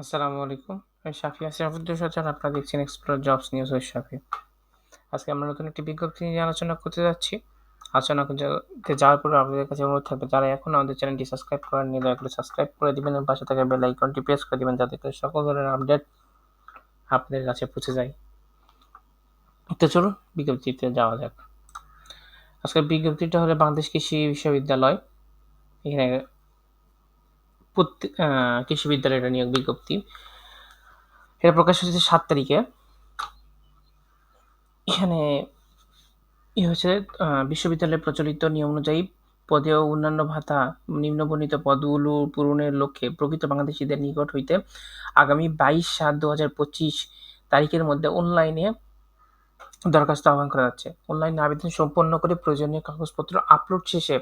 আসসালামু আলাইকুম। আমি শাফি আশরাফুদ্দিন সজ্জান, আপনারা দেখছেন এক্সপ্লোর জবস নিউজ ওই শাফি। আজকে আমরা নতুন একটি বিজ্ঞপ্তি নিয়ে আলোচনা করতে যাচ্ছি। আলোচনা করতে যাওয়ার পরে আপনাদের কাছে অনুরোধ থাকবে, যারা এখন আমাদের চ্যানেলটি সাবস্ক্রাইব করেননি, দয়া করে সাবস্ক্রাইব করে দিবেন এবং পাশে থাকা বেল আইকনটি প্রেস করে দিবেন যাতে করে সকল ধরনের আপডেট আপনাদের কাছে পৌঁছে যায়। তো চলুন বিজ্ঞপ্তিতে যাওয়া যাক। আজকের বিজ্ঞপ্তিটা হলো বাংলাদেশ কৃষি বিশ্ববিদ্যালয়। এখানে কৃষি বিদ্যালয়টা নিয়োগ বিজ্ঞপ্তি। এটা প্রকাশ হয়েছে সাত তারিখে। এখানে ই হচ্ছে বিশ্ববিদ্যালয়ের প্রচলিত নিয়ম অনুযায়ী পদে ও অন্যান্য ভাতা, নিম্নবর্ণিত পদগুলো পূরণের লক্ষ্যে প্রকৃত বাংলাদেশিদের নিকট হইতে আগামী বাইশ সাত দু হাজার পঁচিশ তারিখের মধ্যে অনলাইনে দরখাস্ত আহ্বান করা যাচ্ছে। অনলাইনে আবেদন সম্পন্ন করে প্রয়োজনীয় কাগজপত্র আপলোড শেষে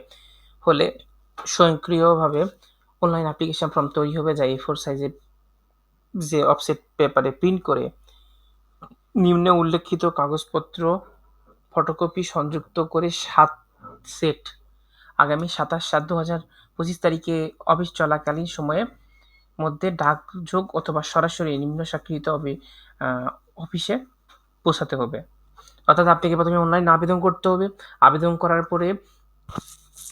হলে স্বয়ংক্রিয়ভাবে অনলাইন অ্যাপ্লিকেশন ফর্ম তৈরি হবে যা এ ফোর সাইজে যে অফসেট পেপারে প্রিন্ট করে, নিম্নে উল্লেখিত কাগজপত্র ফটোকপি সংযুক্ত করে সাত সেট আগামী সাতাশ সাত দু হাজার পঁচিশ তারিখে অফিস চলাকালীন সময়ে মধ্যে ডাকযোগ অথবা সরাসরি নিম্ন স্বাক্ষরিত অফিসে পৌঁছাতে হবে। অর্থাৎ আপনাকে প্রথমে অনলাইন আবেদন করতে হবে। আবেদন করার পরে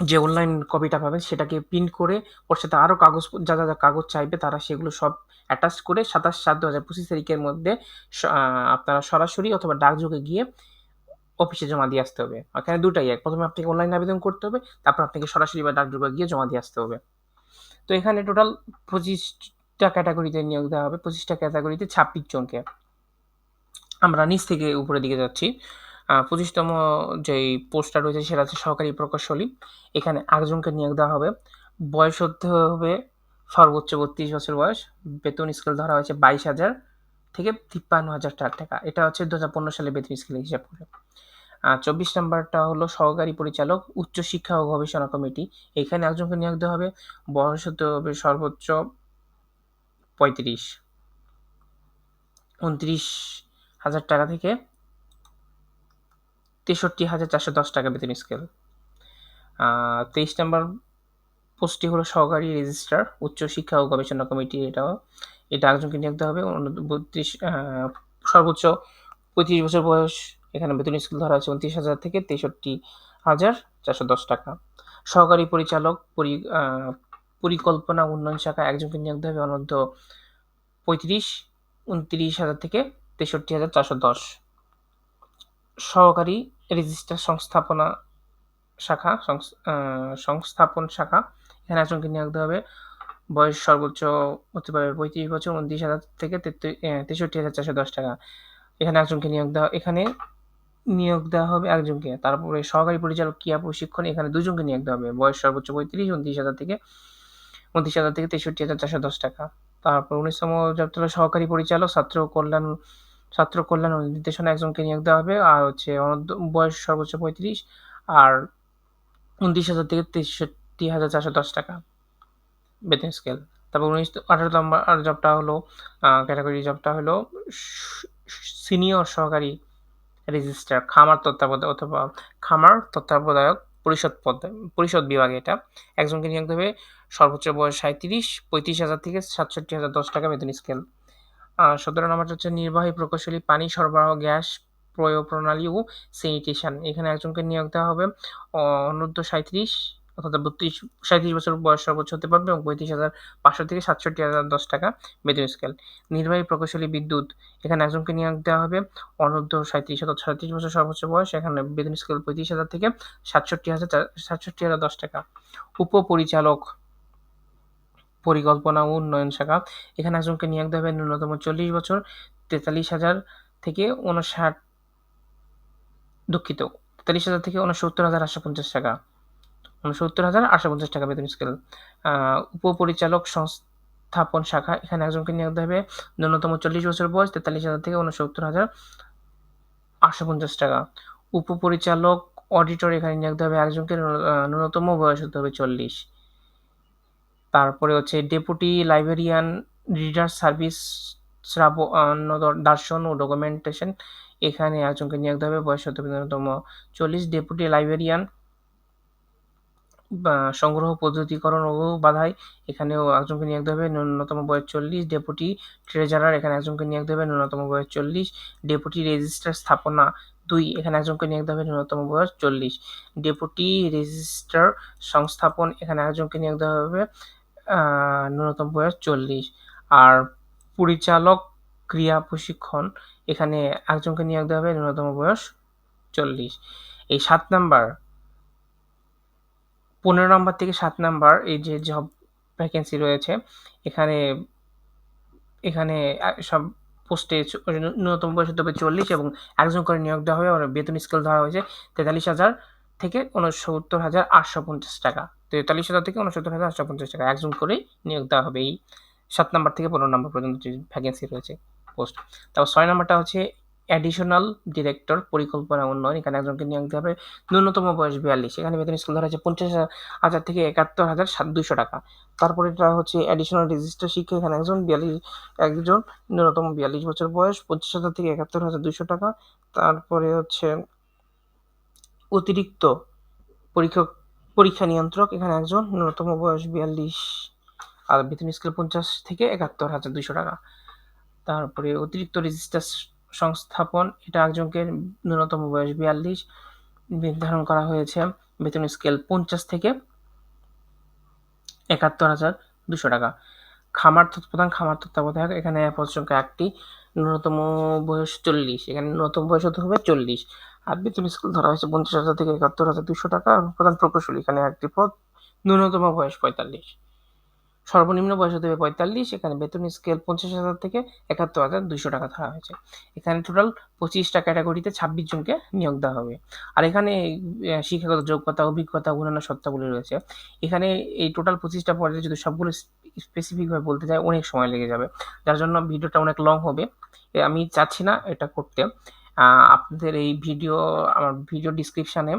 যে অনলাইন কপিটা পাবেন সেটাকে প্রিন্ট করে ওর সাথে আরও কাগজ, যা যা কাগজ চাইবে তারা সেগুলো সব অ্যাটাচ করে সাতাশ সাত দু হাজার পঁচিশ তারিখের মধ্যে আপনারা সরাসরি অথবা ডাকযোগে গিয়ে অফিসে জমা দিয়ে আসতে হবে। এখানে দুটাই এক। প্রথমে আপনাকে অনলাইন আবেদন করতে হবে, তারপর আপনাকে সরাসরি বা ডাকযোগে গিয়ে জমা দিয়ে আসতে হবে। তো এখানে টোটাল পঁচিশটা ক্যাটাগরিতে নিয়োগ দেওয়া হবে। পঁচিশটা ক্যাটাগরিতে ছাব্বিশ জনকে। আমরা নিচ থেকে উপরের দিকে যাচ্ছি। পঁচিশতম যেই পোস্টটা রয়েছে সেটা হচ্ছে সহকারী প্রকৌশলী এখানে একজনকে নিয়োগ দেওয়া হবে। বয়স হতে হবে সর্বোচ্চ বত্রিশ বছর বয়স। বেতন স্কেল ধরা হয়েছে বাইশ হাজার থেকে তিপ্পান্ন হাজার টাকা। এটা হচ্ছে দু হাজার পনেরো সালে বেতন স্কেল হিসাব করে। চব্বিশ নম্বরটা হলো সহকারী পরিচালক উচ্চশিক্ষা ও গবেষণা কমিটি। এখানে একজনকে নিয়োগ দেওয়া হবে। বয়স হতে হবে সর্বোচ্চ পঁয়ত্রিশ। উনত্রিশ হাজার টাকা থেকে তেষট্টি হাজার চারশো দশ টাকা বেতন স্কেল তেইশ নম্বর পোস্টটি হলো সহকারী রেজিস্ট্রার উচ্চশিক্ষা ও গবেষণা কমিটি, এটাও, এটা একজনকে নিয়োগ দেওয়া হবে। বত্রিশ সর্বোচ্চ পঁয়ত্রিশ বছর বয়স, এখানে বেতন স্কেল ধরা আছে উনত্রিশ হাজার থেকে তেষট্টি হাজার চারশো দশ টাকা। সহকারী পরিচালক, পরি পরিকল্পনা উন্নয়ন শাখা, একজনকে নিয়োগ দেওয়া হবে অনূর্ধ্ব পঁয়ত্রিশ, উনত্রিশ হাজার থেকে তেষট্টি হাজার চারশো দশ। সহকারী রেজিস্টার সংস্থাপনা শাখা সংস্থাপন শাখা। এখানে একজনকে নিয়োগ দেওয়া হবে। বয়স সর্বোচ্চ হতে পারে পঁয়ত্রিশ বছর, উনত্রিশ হাজার থেকে তেষট্টি হাজার চারশো দশ টাকা। এখানে একজনকে নিয়োগ দেওয়া, এখানে নিয়োগ দেওয়া হবে একজনকে। তারপরে সহকারী পরিচালক, ক্রিয়া প্রশিক্ষণ, এখানে দুজনকে নিয়োগ দেওয়া হবে। বয়স সর্বোচ্চ পঁয়ত্রিশ, উনত্রিশ হাজার থেকে, উনত্রিশ হাজার থেকে তেষট্টি হাজার চারশো দশ টাকা। তারপর উনিশতম সহকারী পরিচালক, ছাত্র কল্যাণ ছাত্র কল্যাণ নির্দেশনা একজনকে নিয়োগ দেওয়া হবে, আর হচ্ছে বয়স সর্বোচ্চ পঁয়ত্রিশ, আর উনত্রিশ হাজার থেকে তেষট্টি হাজার চারশো দশ টাকা বেতন স্কেল তারপর উনিশ, আঠারো নম্বর জবটা হলো ক্যাটাগরি জবটা হলো সিনিয়র সহকারী রেজিস্ট্রার খামার তত্ত্বাবধায়ক অথবা খামার তত্ত্বাবধায়ক পরিষদ পদ, পরিষদ বিভাগে এটা। একজনকে নিয়োগ দেবে সর্বোচ্চ বয়স সাঁত্রিশ পঁয়ত্রিশ হাজার থেকে সাতষট্টি হাজার দশ টাকা বেতন স্কেল সতেরো নম্বরটা হচ্ছে নির্বাহী প্রকৌশলী, পানি সরবরাহ, গ্যাস প্রয়োগ প্রণালী ও স্যানিটেশন এখানে একজনকে নিয়োগ দেওয়া হবে। অনূর্ধ্ব সাঁত্রিশ অর্থাৎ বত্রিশ সাঁত্রিশ বছর বয়স সর্বোচ্চ হতে পারবে এবং পঁয়ত্রিশ হাজার পাঁচশো থেকে সাতষট্টি হাজার দশ টাকা বেতন স্কেল নির্বাহী প্রকৌশলী বিদ্যুৎ, এখানে একজনকে নিয়োগ দেওয়া হবে। অনূর্ধ্ব সাঁত্রিশ অর্থাৎ সাঁত্রিশ বছর সর্বোচ্চ বয়স, এখানে বেতন স্কেল পঁয়ত্রিশ হাজার থেকে সাতষট্টি হাজার সাতষট্টি হাজার দশ টাকা। উপপরিচালক পরিকল্পনা ও উন্নয়ন শাখা। এখানে একজনকে নিয়োগ হবে ন্যূনতম চল্লিশ বছর, তেতাল্লিশ হাজার থেকে উনষাট দুঃখিত, তেতাল্লিশ হাজার থেকে উনসত্তর হাজার আটশো পঞ্চাশ টাকা। উনসত্তর হাজার আটশো পঞ্চাশ টাকা বেতন স্কেল উপপরিচালক সংস্থাপন শাখা, এখানে একজনকে নিয়োগ দেওয়া হবে ন্যূনতম চল্লিশ বছর বয়স, তেতাল্লিশ হাজার থেকে উনসত্তর হাজার আটশো পঞ্চাশ টাকা। উপপরিচালক অডিটর এখানে নিয়োগ দেওয়া হবে, একজনকে ন্যূনতম বয়স হতে হবে চল্লিশ। তারপরে হচ্ছে ডেপুটি লাইব্রেরিয়ান রিডার সার্ভিস শ্রাবণ দর্শন ও ডকুমেন্টেশন এখানে একজনকে নিয়োগ হবে বয়স ন্যূনতম চল্লিশ ডেপুটি লাইব্রেরিয়ান সংগ্রহ পদ্ধতিকরণ ও বাধাই এখানেও একজনকে নিয়োগ হবে ন্যূনতম বয়স চল্লিশ ডেপুটি ট্রেজারার এখানে একজনকে নিয়োগ দেবে। ন্যূনতম বয়স চল্লিশ ডেপুটি রেজিস্ট্রার স্থাপনা দুই, এখানে একজনকে নিয়োগ দেওয়া হবে ন্যূনতম বয়স চল্লিশ ডেপুটি রেজিস্ট্রার সংস্থাপন, এখানে একজনকে নিয়োগ দেওয়া হবে ন্যূনতম বয়স চল্লিশ। আর পরিচালক, ক্রিয়া প্রশিক্ষণ, এখানে একজনকে নিয়োগ দেওয়া হবে, ন্যূনতম বয়স চল্লিশ। এই সাত নাম্বার, পনেরো নম্বর থেকে সাত নাম্বার, এই যে জব ভ্যাকেন্সি রয়েছে, এখানে এখানে সব পোস্টে ন্যূনতম বয়স হতে হবে চল্লিশ এবং একজন করে নিয়োগ দেওয়া হবে আর বেতন স্কেল ধরা হয়েছে তেতাল্লিশ হাজার থেকে উনসত্তর হাজার আটশো পঞ্চাশ টাকা। তেতাল্লিশ হাজার থেকে উনসত্তর হাজার আটশো পঞ্চাশ টাকা। একজন করেই নিয়োগ দেওয়া হবে এই সাত নাম্বার থেকে পনেরো নাম্বার পর্যন্ত যে ভ্যাকেন্সি রয়েছে পোস্ট তারপর ছয় নাম্বারটা হচ্ছে অ্যাডিশনাল ডিরেক্টর পরিকল্পনা উন্নয়ন। এখানে একজনকে নিয়োগ দেওয়া হবে। ন্যূনতম বয়স বিয়াল্লিশ। এখানে বেতন স্কেল ধরা হচ্ছে পঞ্চাশ হাজার থেকে একাত্তর হাজার সাত দুশো টাকা। তারপরে এটা হচ্ছে অ্যাডিশনাল রেজিস্টার শিক্ষা। এখানে একজন বিয়াল্লিশ, একজন ন্যূনতম বিয়াল্লিশ বছর বয়স পঁচিশ হাজার থেকে একাত্তর হাজার দুশো টাকা। তারপরে হচ্ছে অতিরিক্ত পরীক্ষক পরীক্ষা নিয়ন্ত্রক, এখানে একজন ন্যূনতম বয়স বিয়াল্লিশ আর বেতন স্কেল পঞ্চাশ থেকে একাত্তর হাজার দুইশো টাকা। তারপরে অতিরিক্ত রেজিস্টার সংস্থাপন, এটা একজনকে ন্যূনতম বয়স বিয়াল্লিশ নির্ধারণ করা হয়েছে, বেতন স্কেল পঞ্চাশ থেকে একাত্তর হাজার দুশো টাকা। খামার তত্ত্ব- প্রধান খামার তত্ত্বাবধায়ক, এখানে সংখ্যা একটি। ন্যূনতম বয়স চল্লিশ, এখানে ন্যূনতম বয়স হতে হবে চল্লিশ। আর বেতন স্কুল ধরা হয়েছে পঞ্চাশ হাজার থেকে একাত্তর হাজার দুশো টাকা, প্রধান প্রকৌশলী, এখানে একটি পদ, ন্যূনতম বয়স পঁয়তাল্লিশ। সর্বনিম্ন বয়স হতে হবে পঁয়তাল্লিশ, এখানে বেতন স্কেল পঞ্চাশ হাজার থেকে একাত্তর হাজার দুশো টাকা ধরা হয়েছে। এখানে টোটাল পঁচিশটা ক্যাটাগরিতে ছাব্বিশ জনকে নিয়োগ দেওয়া হবে। আর এখানে শিক্ষাগত যোগ্যতা, অভিজ্ঞতা, অন্যান্য সত্তাগুলি রয়েছে। এখানে এই টোটাল পঁচিশটা পর্যায়ে যদি সবগুলো স্পেসিফিকভাবে বলতে যাই অনেক সময় লেগে যাবে। যার জন্য ভিডিওটা অনেক লং হবে। আমি চাচ্ছি না এটা করতে। আপনাদের এই ভিডিও, আমার ভিডিও ডিসক্রিপশানে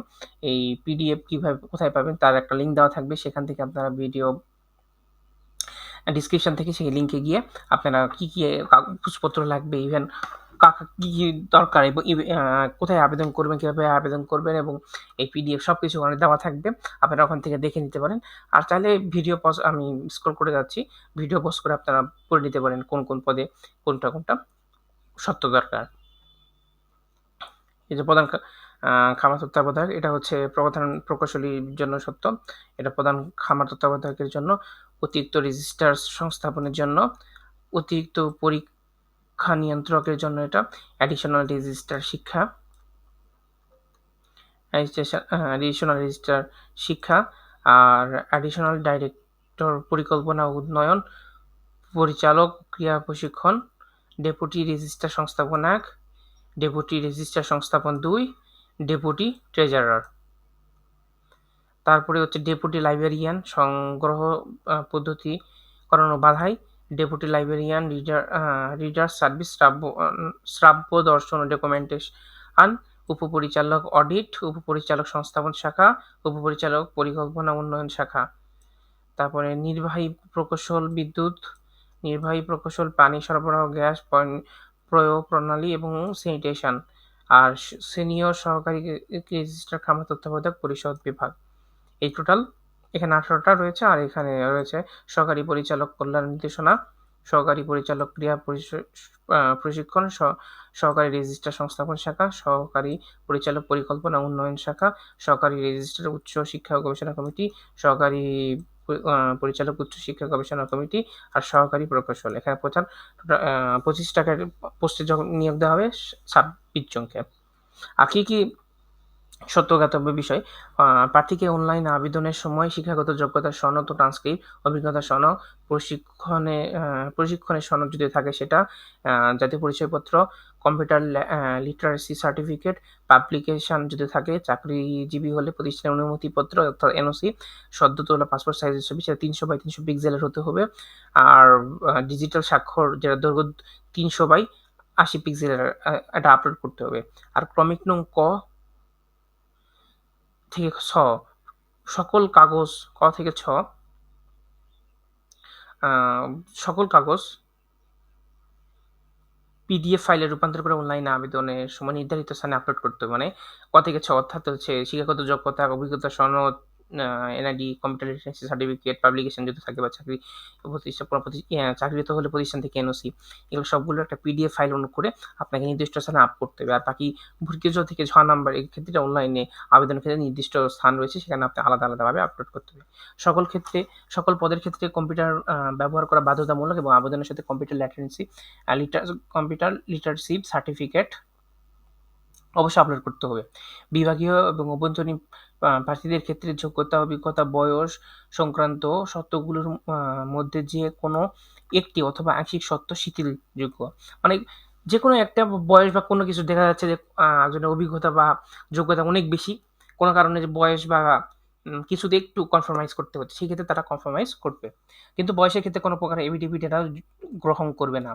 এই পিডিএফ কীভাবে, কোথায় পাবেন তার একটা লিঙ্ক দেওয়া থাকবে। সেখান থেকে আপনারা ভিডিও ডিসক্রিপশন থেকে সেই লিঙ্কে গিয়ে আপনারা কী কী কাগজপত্র লাগবে ইভেন কাকা কী কী দরকার এবং কোথায় আবেদন করবেন, কীভাবে আবেদন করবেন এবং এই পিডিএফ সব কিছু ওখানে দেওয়া থাকবে। আপনারা ওখান থেকে দেখে নিতে পারেন। আর চাইলে ভিডিও পজ আমি স্ক্রল করে যাচ্ছি। ভিডিও পোস্ট করে আপনারা পড়ে নিতে পারেন কোন কোন পদে কোনটা কোনটা সত্য দরকার। এই যে প্রধান খামার তত্ত্বাবধায়ক, এটা হচ্ছে প্রধান প্রকৌশলীর জন্য সত্য। এটা প্রধান খামার তত্ত্বাবধায়কের জন্য, অতিরিক্ত রেজিস্টার সংস্থাপনের জন্য, অতিরিক্ত পরীক্ষা নিয়ন্ত্রকের জন্য এটা। অ্যাডিশনাল রেজিস্টার শিক্ষা। অ্যাডিশনাল রেজিস্টার শিক্ষা। আর অ্যাডিশনাল ডাইরেক্টর পরিকল্পনা উন্নয়ন, পরিচালক, ক্রিয়া প্রশিক্ষণ ডেপুটি রেজিস্টার সংস্থাপন এক ডেপুটি রেজিস্টার সংস্থাপন দুই ডেপুটি ট্রেজারার তারপরে হচ্ছে ডেপুটি লাইব্রেরিয়ান সংগ্রহ পদ্ধতি করানো বাধাই। Deputy librarian reader reader service শ্রাব্য শ্রাব্য দর্শন ডকুমেন্টেশন উপপরিচালক অডিট উপপরিচালক সংস্থাপন শাখা উপপরিচালক পরিকল্পনা উন্নয়ন শাখা তারপরে নির্বাহী প্রকৌশল বিদ্যুৎ নির্বাহী প্রকৌশল পানি সরবরাহ গ্যাস প্রয়োগ প্রণালী এবং স্যানিটেশন আর সিনিয়র সহকারী রেজিস্টার খামার তত্ত্বাবধায়ক পরিষদ বিভাগ এই টোটাল এখানে আঠারোটা রয়েছে আর এখানে রয়েছে সহকারী পরিচালক কল্যাণ নির্দেশনা, সহকারী পরিচালক ক্রিয়া প্রশিক্ষণ সহ- সহকারী রেজিস্ট্রার সংস্থাপন শাখা, সহকারী পরিচালক পরিকল্পনা উন্নয়ন শাখা, সহকারী রেজিস্ট্রার উচ্চ শিক্ষা গবেষণা কমিটি, সহকারী পরিচালক উচ্চ শিক্ষা গবেষণা কমিটি আর সহকারী প্রকৌশল এখানে প্রধান পঁচিশ টাকার পোস্টে যখন নিয়োগ দেওয়া হবে ছাব্বিশ জনকে। আর কি কী সত্যজ্ঞাতব্য বিষয়। প্রার্থীকে অনলাইন আবেদনের সময় শিক্ষাগত যোগ্যতার সনদ ও ট্রান্সক্রিপ্ট অভিজ্ঞতা সনদ, প্রশিক্ষণে প্রশিক্ষণের সনদ যদি থাকে সেটা জাতীয় পরিচয়পত্র কম্পিউটার লিটারেসি সার্টিফিকেট পাবলিকেশন যদি থাকে, চাকরিজীবী হলে প্রতিষ্ঠানের অনুমতিপত্র অর্থাৎ এনওসি সদ্য তোলা পাসপোর্ট সাইজের ছবি সেটা তিনশো বাই তিনশো পিক্সেলের হতে হবে। আর ডিজিটাল স্বাক্ষর যেটা দৈর্ঘ্য তিনশো বাই আশি পিক্সেলের এটা আপলোড করতে হবে। আর ক্রমিক নং ক থেকে ছ, সকল কাগজ ক থেকে ছ সকল কাগজ পিডিএফ ফাইলে রূপান্তর করে অনলাইনে আবেদনের সময় নির্ধারিত স্থানে আপলোড করতে মানে ক থেকে ছ অর্থাৎ হচ্ছে শিক্ষাগত যোগ্যতা, অভিজ্ঞতা, সনদ NID computer literacy certificate publication যদি থাকে বা চাকরি প্রতিষ্ঠান কোনো প্রতি আহ, চাকরিরত হলে প্রতিষ্ঠান থেকে এনওসি এগুলো সবগুলো একটা পিডিএফ ফাইল অনু করে আপনাকে নির্দিষ্ট স্থানে আপ করতে হবে। আর বাকি ভর্তিজ থেকে ছ নাম্বার এই ক্ষেত্রে অনলাইনে আবেদনের ক্ষেত্রে নির্দিষ্ট স্থান রয়েছে সেখানে আপনি আলাদা আলাদাভাবে আপলোড করতে হবে। সকল ক্ষেত্রে সকল পদের ক্ষেত্রে কম্পিউটার ব্যবহার করা বাধ্যতামূলক এবং আবেদনের সাথে computer literacy litre computer literacy certificate অবশ্যই আপলোড করতে হবে। বিভাগীয় এবং অভ্যন্তরীণ প্রার্থীদের ক্ষেত্রে যোগ্যতা, অভিজ্ঞতা, বয়স সংক্রান্ত সত্যগুলোর মধ্যে যে কোনো একটি অথবা আংশিক সত্য শিথিলযোগ্য। মানে যে কোনো একটা বয়স বা কোনো কিছু দেখা যাচ্ছে যে একজনের অভিজ্ঞতা বা যোগ্যতা অনেক বেশি। কোনো কারণে যে বয়স বা কিছুতে একটু কনফার্মাইজ করতে হচ্ছে। সেই ক্ষেত্রে তারা কনফার্মাইজ করবে। কিন্তু বয়সের ক্ষেত্রে কোনো প্রকার এভিডেভিট এরা গ্রহণ করবে না।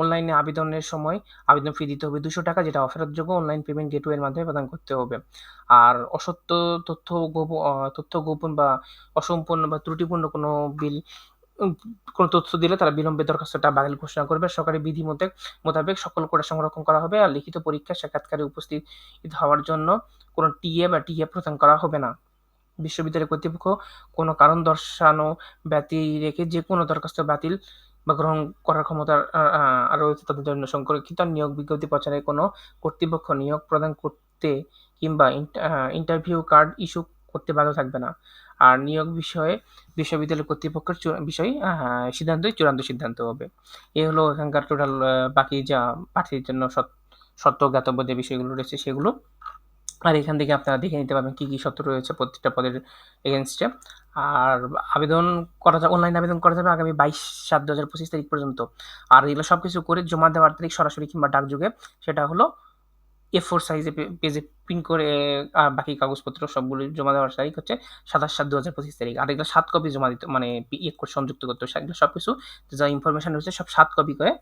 অনলাইনে আবেদনের সময় আবেদন ফি দিতে হবে দুশো টাকা, যেটা অফেরতযোগ্য অনলাইন পেমেন্ট গেটওয়ের মাধ্যমে প্রদান করতে হবে। আর অসত্য তথ্য গোপন তথ্য গোপন বা অসম্পূর্ণ বা ত্রুটিপূর্ণ কোনো বিল কোনো তথ্য দিলে তারা বিলম্বে দরখাস্তটা বাতিল ঘোষণা করবে। সরকারি বিধি মতে মোতাবেক সকল করে সংরক্ষণ করা হবে। আর লিখিত পরীক্ষা সাক্ষাৎকারে উপস্থিত হওয়ার জন্য কোনো টিএ বা টিএ প্রদান করা হবে না। বিশ্ববিদ্যালয় কর্তৃপক্ষ কোনো কারণ দর্শানো ব্যতি রেখে যে কোনো দরখাস্ত বাতিল বা গ্রহণ করার ক্ষমতা রয়েছে তাদের জন্য সংরক্ষিত নিয়োগ বিজ্ঞপ্তি প্রচারে কোনো কর্তৃপক্ষ নিয়োগ প্রদান করতে কিংবা ইন্টারভিউ কার্ড ইস্যু করতে বাধ্য থাকবে না। আর নিয়োগ বিষয়ে বিশ্ববিদ্যালয় কর্তৃপক্ষের বিষয় সিদ্ধান্তই চূড়ান্ত সিদ্ধান্ত হবে। এ হলো এখানকার টোটাল বাকি যা প্রার্থীর জন্য সত্য জ্ঞাতব্য যে বিষয়গুলো রয়েছে সেগুলো আর এখান থেকে আপনারা দেখে নিতে পারবেন কী কী শর্ত রয়েছে প্রত্যেকটা পদের এগেনস্টে আর আবেদন করা যাবে অনলাইন আবেদন করা যাবে আগামী বাইশ সাত দু হাজার পঁচিশ তারিখ পর্যন্ত। আর এগুলো সব কিছু করে জমা দেওয়ার তারিখ সরাসরি কিংবা ডাকযোগে সেটা হলো এ ফোর সাইজে পেজে প্রিন্ট করে আর বাকি কাগজপত্র সবগুলো জমা দেওয়ার তারিখ হচ্ছে সাতাশ সাত দু হাজার পঁচিশ তারিখ। আর এগুলো সাত কপি জমা দিতে মানে ইয়ে করে সংযুক্ত করতে হবে। এগুলো সব কিছু যা ইনফরমেশন রয়েছে সব সাত কপি করে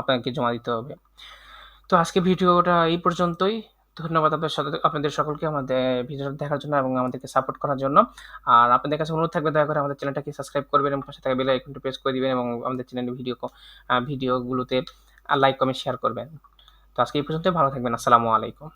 আপনাকে জমা দিতে হবে। তো আজকে ভিডিওটা এই পর্যন্তই। ধন্যবাদ আপনাদের সাথে, আপনাদের সকলকে আমাদের ভিডিওটা দেখার জন্য এবং আমাদেরকে সাপোর্ট করার জন্য। আর আপনাদের কাছে অনুরোধ থাকবে দয়া করে আমাদের চ্যানেলটাকে সাবস্ক্রাইব করবেন এবং পাশে থাকা বেল আইকনটি প্রেস করে দিবেন এবং আমাদের চ্যানেলের ভিডিও ভিডিওগুলোতে লাইক কমেন্ট শেয়ার করবেন। তো আজকে এই পর্যন্ত ভালো থাকবেন, আসসালামু আলাইকুম।